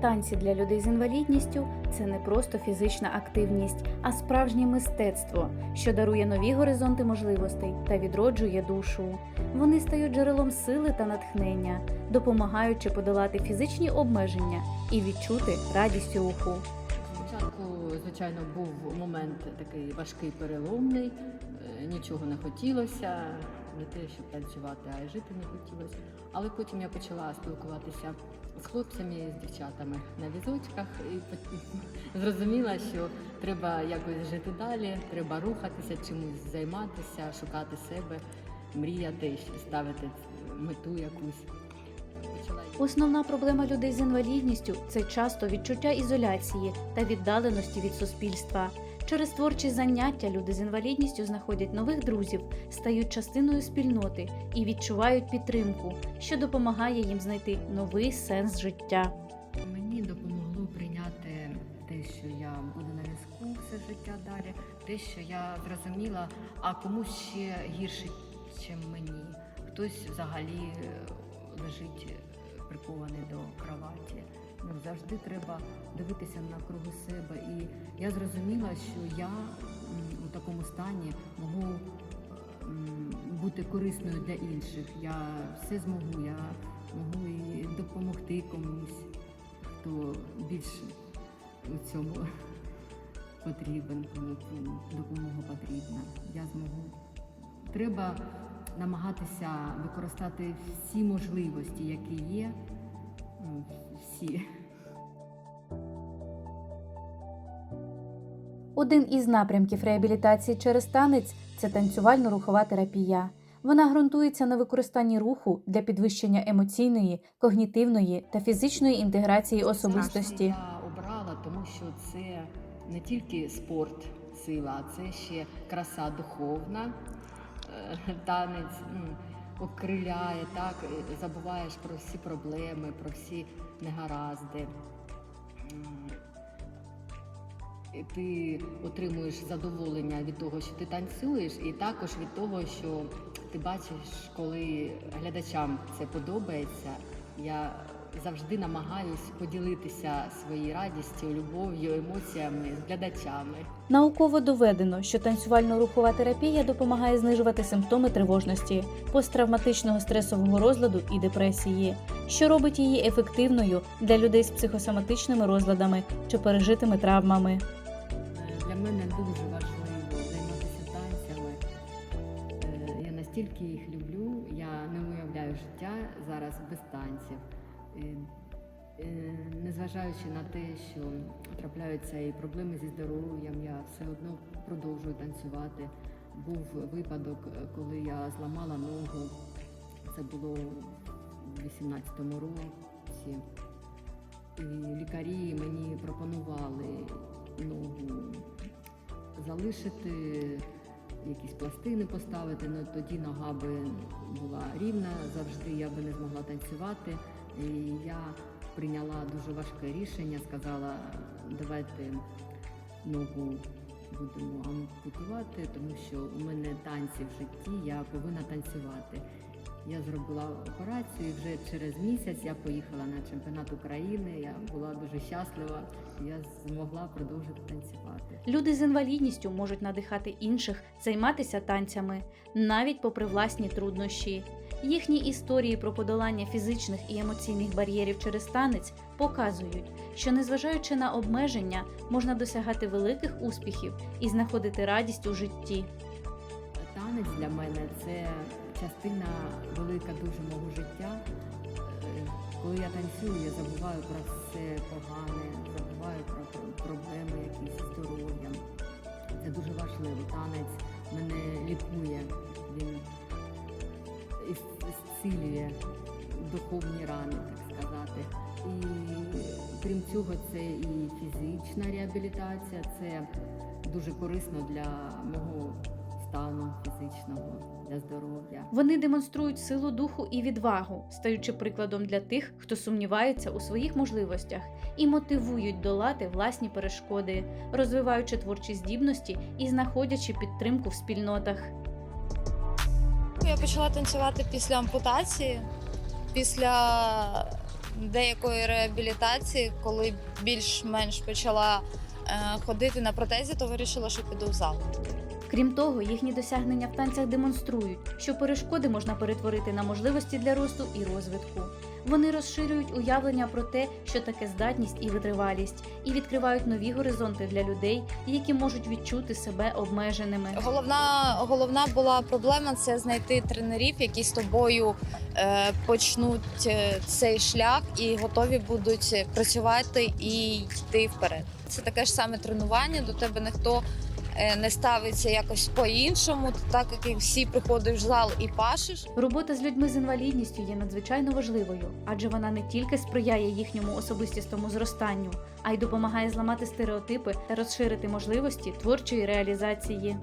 Танці для людей з інвалідністю це не просто фізична активність, а справжнє мистецтво, що дарує нові горизонти можливостей та відроджує душу. Вони стають джерелом сили та натхнення, допомагаючи подолати фізичні обмеження і відчути радість руху. Спочатку, звичайно, був момент такий важкий переломний, е, нічого не хотілося, не те, щоб танцювати, а й жити не хотілося. Але потім я почала спілкуватися з хлопцями, з дівчатами на візочках і зрозуміла, що треба якось жити далі, треба рухатися, чимось займатися, шукати себе, мріяти, ставити мету якусь. Основна проблема людей з інвалідністю це часто відчуття ізоляції та віддаленості від суспільства. Через творчі заняття люди з інвалідністю знаходять нових друзів, стають частиною спільноти і відчувають підтримку, що допомагає їм знайти новий сенс життя. Мені допомогло прийняти те, що я буду на візку все життя далі, те, що я зрозуміла, а комусь ще гірше, ніж мені. Хтось взагалі е, лежить е, прикований до кроваті. Ну, завжди треба дивитися навкруги себе. І я зрозуміла, що я у такому стані можу бути корисною для інших. Я все зможу, я можу і допомогти комусь, хто більш у цьому потрібен, кому допомога потрібна. Я зможу. Треба намагатися використати всі можливості, які є. Всі. Один із напрямків реабілітації через танець це танцювально-рухова терапія. Вона ґрунтується на використанні руху для підвищення емоційної, когнітивної та фізичної інтеграції особистості. Я обрала, тому що це не тільки спорт, сила, а це ще краса духовна. Е, Танець окриляє, так, забуваєш про всі проблеми, про всі негаразди. Ти отримуєш задоволення від того, що ти танцюєш, і також від того, що ти бачиш, коли глядачам це подобається. Я завжди намагаюсь поділитися своєю радістю, любов'ю, емоціями з глядачами. Науково доведено, що танцювально-рухова терапія допомагає знижувати симптоми тривожності, посттравматичного стресового розладу і депресії, що робить її ефективною для людей з психосоматичними розладами чи пережитими травмами. Е, Для мене дуже важливо займатися танцями. Е, Я настільки їх люблю, не уявляю життя зараз без танців. Е, е, Незважаючи на те, що трапляються і проблеми зі здоров'ям, я все одно продовжую танцювати. Був випадок, е, коли я зламала ногу. Це було у 18-му році. І лікарі мені пропонували ногу залишити, якісь пластини поставити, але тоді нога би була рівна, завжди я би не змогла танцювати. І я прийняла дуже важке рішення, сказала, давайте ногу будемо ампутувати, тому що у мене танці в житті, я повинна танцювати. Я зробила операцію і вже через місяць я поїхала на чемпіонат України. Я була дуже щаслива. Я змогла продовжити танцювати. Люди з інвалідністю можуть надихати інших займатися танцями, навіть попри власні труднощі. Їхні історії про подолання фізичних і емоційних бар'єрів через танець показують, що незважаючи на обмеження, можна досягати великих успіхів і знаходити радість у житті. Танець для мене це частина велика дуже мого життя. Е, Коли я танцюю, я забуваю про все погане, забуваю про про проблеми якісь здоров'ям. Це дуже важливо. Танець мене лікує, він зцілює духовні рани, так сказати. І крім цього, це і фізична реабілітація, це дуже корисно для мого для здоров'я. Вони демонструють силу духу і відвагу, стаючи прикладом для тих, хто сумнівається у своїх можливостях, і мотивують долати власні перешкоди, розвиваючи творчі здібності і знаходячи підтримку в спільнотах. Я почала танцювати після ампутації, після деякої реабілітації, коли більш-менш почала е, ходити на протезі, то вирішила, що піду в зал. Крім того, їхні досягнення в танцях демонструють, що перешкоди можна перетворити на можливості для росту і розвитку. Вони розширюють уявлення про те, що таке здатність і витривалість, і відкривають нові горизонти для людей, які можуть відчути себе обмеженими. Головна, головна була проблема це знайти тренерів, які з тобою е, почнуть е, цей шлях і готові будуть працювати і йти вперед. Це таке ж саме тренування. До тебе ніхто не ставиться якось по-іншому, так як і всі приходиш в зал і пашеш. Робота з людьми з інвалідністю є надзвичайно важливою, адже вона не тільки сприяє їхньому особистістому зростанню, а й допомагає зламати стереотипи та розширити можливості творчої реалізації.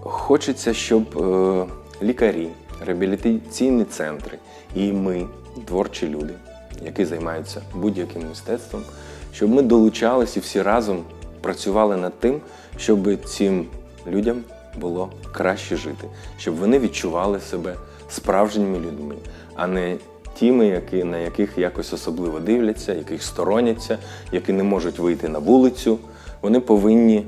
Хочеться, щоб е, лікарі, реабілітаційні центри і ми, творчі люди, які займаються будь-яким мистецтвом, щоб ми долучались і всі разом працювали над тим, щоб цим людям було краще жити, щоб вони відчували себе справжніми людьми, а не тими, які, на яких якось особливо дивляться, яких стороняться, які не можуть вийти на вулицю. Вони повинні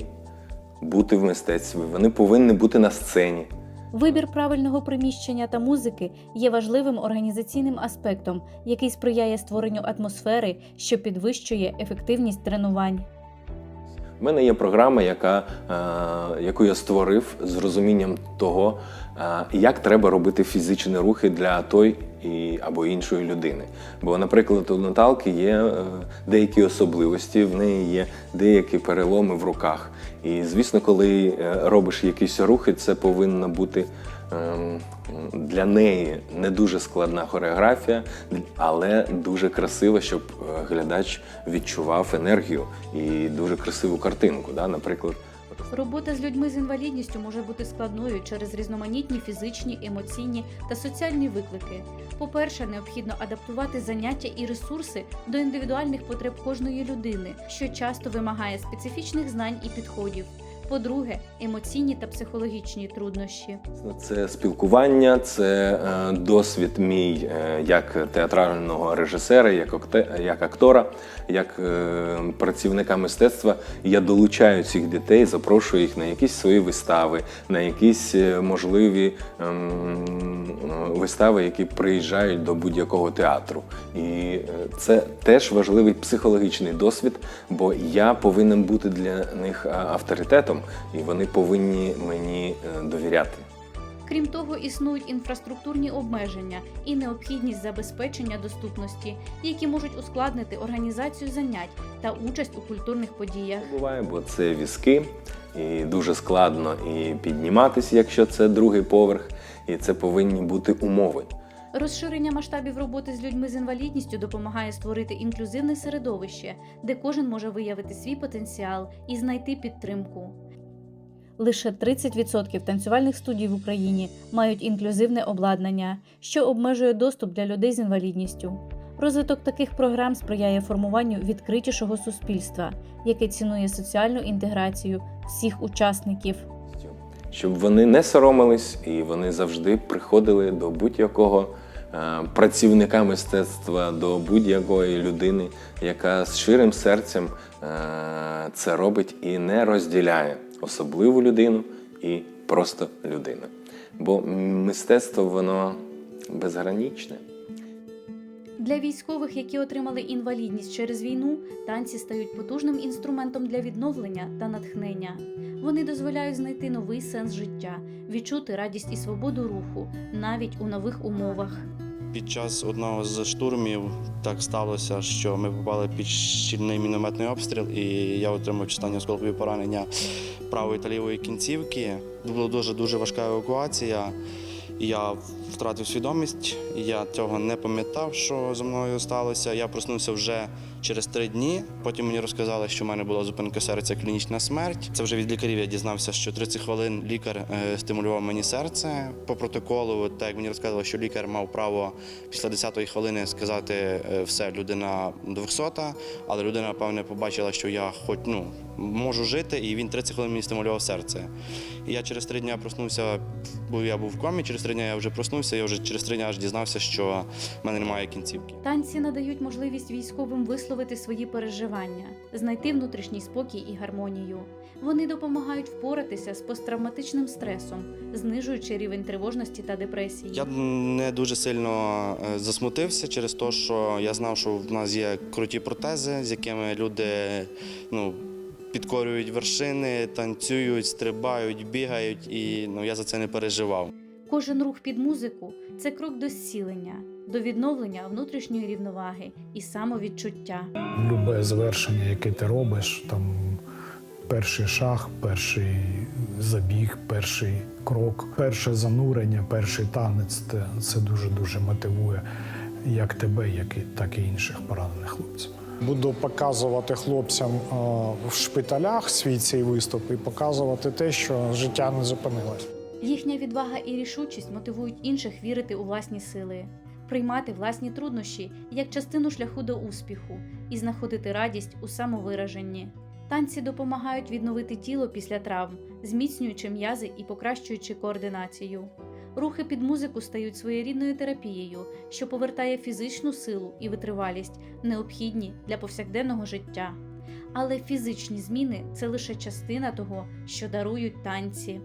бути в мистецтві, вони повинні бути на сцені. Вибір правильного приміщення та музики є важливим організаційним аспектом, який сприяє створенню атмосфери, що підвищує ефективність тренувань. У мене є програма, яка, е, яку я створив з розумінням того, е, як треба робити фізичні рухи для той і, або іншої людини. Бо, наприклад, у Наталки є е, деякі особливості, в неї є деякі переломи в руках. І, звісно, коли робиш якісь рухи, це повинна бути для неї не дуже складна хореографія, але дуже красива, щоб е, глядач відчував енергію і дуже красиву картинку. Да? Наприклад, Робота з людьми з інвалідністю може бути складною через різноманітні фізичні, емоційні та соціальні виклики. По-перше, необхідно адаптувати заняття і ресурси до індивідуальних потреб кожної людини, що часто вимагає специфічних знань і підходів. По-друге, емоційні та психологічні труднощі. це спілкування, це е, досвід мій е, як театрального режисера, як, актора, як е, працівника мистецтва. Я долучаю цих дітей, запрошую їх на якісь свої вистави, на якісь можливі ем, вистави, які приїжджають до будь-якого театру. І це теж важливий психологічний досвід, бо я повинен бути для них е, авторитетом, і вони повинні мені е, довіряти. Крім того, існують інфраструктурні обмеження і необхідність забезпечення доступності, які можуть ускладнити організацію занять та участь у культурних подіях. Буває, бо це візки, і дуже складно і підніматися, якщо це другий поверх, і це повинні бути умови. Розширення масштабів роботи з людьми з інвалідністю допомагає створити інклюзивне середовище, де кожен може виявити свій потенціал і знайти підтримку. Лише 30% танцювальних студій в Україні мають інклюзивне обладнання, що обмежує доступ для людей з інвалідністю. Розвиток таких програм сприяє формуванню відкритішого суспільства, яке цінує соціальну інтеграцію всіх учасників. Щоб вони не соромились і вони завжди приходили до будь-якого е, працівника мистецтва, до будь-якої людини, яка з щирим серцем е, це робить і не розділяє особливу людину і просто людину. Бо мистецтво воно безгранічне. Для військових, які отримали інвалідність через війну, танці стають потужним інструментом для відновлення та натхнення. Вони дозволяють знайти новий сенс життя, відчути радість і свободу руху навіть у нових умовах. Під час одного з штурмів так сталося, що ми попали під щільний мінометний обстріл, і я отримав читання осколкові поранення правої та лівої кінцівки. Була дуже дуже важка евакуація. Я втратив свідомість, я цього не пам'ятав, що зі мною сталося. Я проснувся вже через три дні. Потім мені розказали, що в мене була зупинка серця, клінічна смерть. Це вже від лікарів я дізнався, що 30 хвилин лікар е, стимулював мені серце по протоколу. Так як мені розказали, що лікар мав право після 10-ї хвилини сказати е, все, людина 200, але людина, певне, побачила, що я хоч ну можу жити, і він 30 хвилин мені стимулював серце. І я через три дні проснувся, бо я був в комі, через три дні я вже проснувся, я вже через три дні аж дізнався, що в мене немає кінцівки. Танці надають можливість військовим висловити свої переживання, знайти внутрішній спокій і гармонію. Вони допомагають впоратися з посттравматичним стресом, знижуючи рівень тривожності та депресії. Я не дуже сильно е, засмутився через те, що я знав, що в нас є круті протези, з якими люди ну, підкорюють вершини, танцюють, стрибають, бігають, і ну, я за це не переживав. Кожен рух під музику це крок до зцілення, до відновлення внутрішньої рівноваги і самовідчуття. любе звершення, яке ти робиш, там перший шаг, перший забіг, перший крок, перше занурення, перший танець це, це дуже дуже мотивує як тебе, як і так і інших поранених хлопців. Буду показувати хлопцям е, в шпиталях свій цей виступ і показувати те, що життя не зупинилось. Їхня відвага і рішучість мотивують інших вірити у власні сили, приймати власні труднощі як частину шляху до успіху і знаходити радість у самовираженні. Танці допомагають відновити тіло після травм, зміцнюючи м'язи і покращуючи координацію. Рухи під музику стають своєрідною терапією, що повертає фізичну силу і витривалість, необхідні для повсякденного життя. Але фізичні зміни це лише частина того, що дарують танці.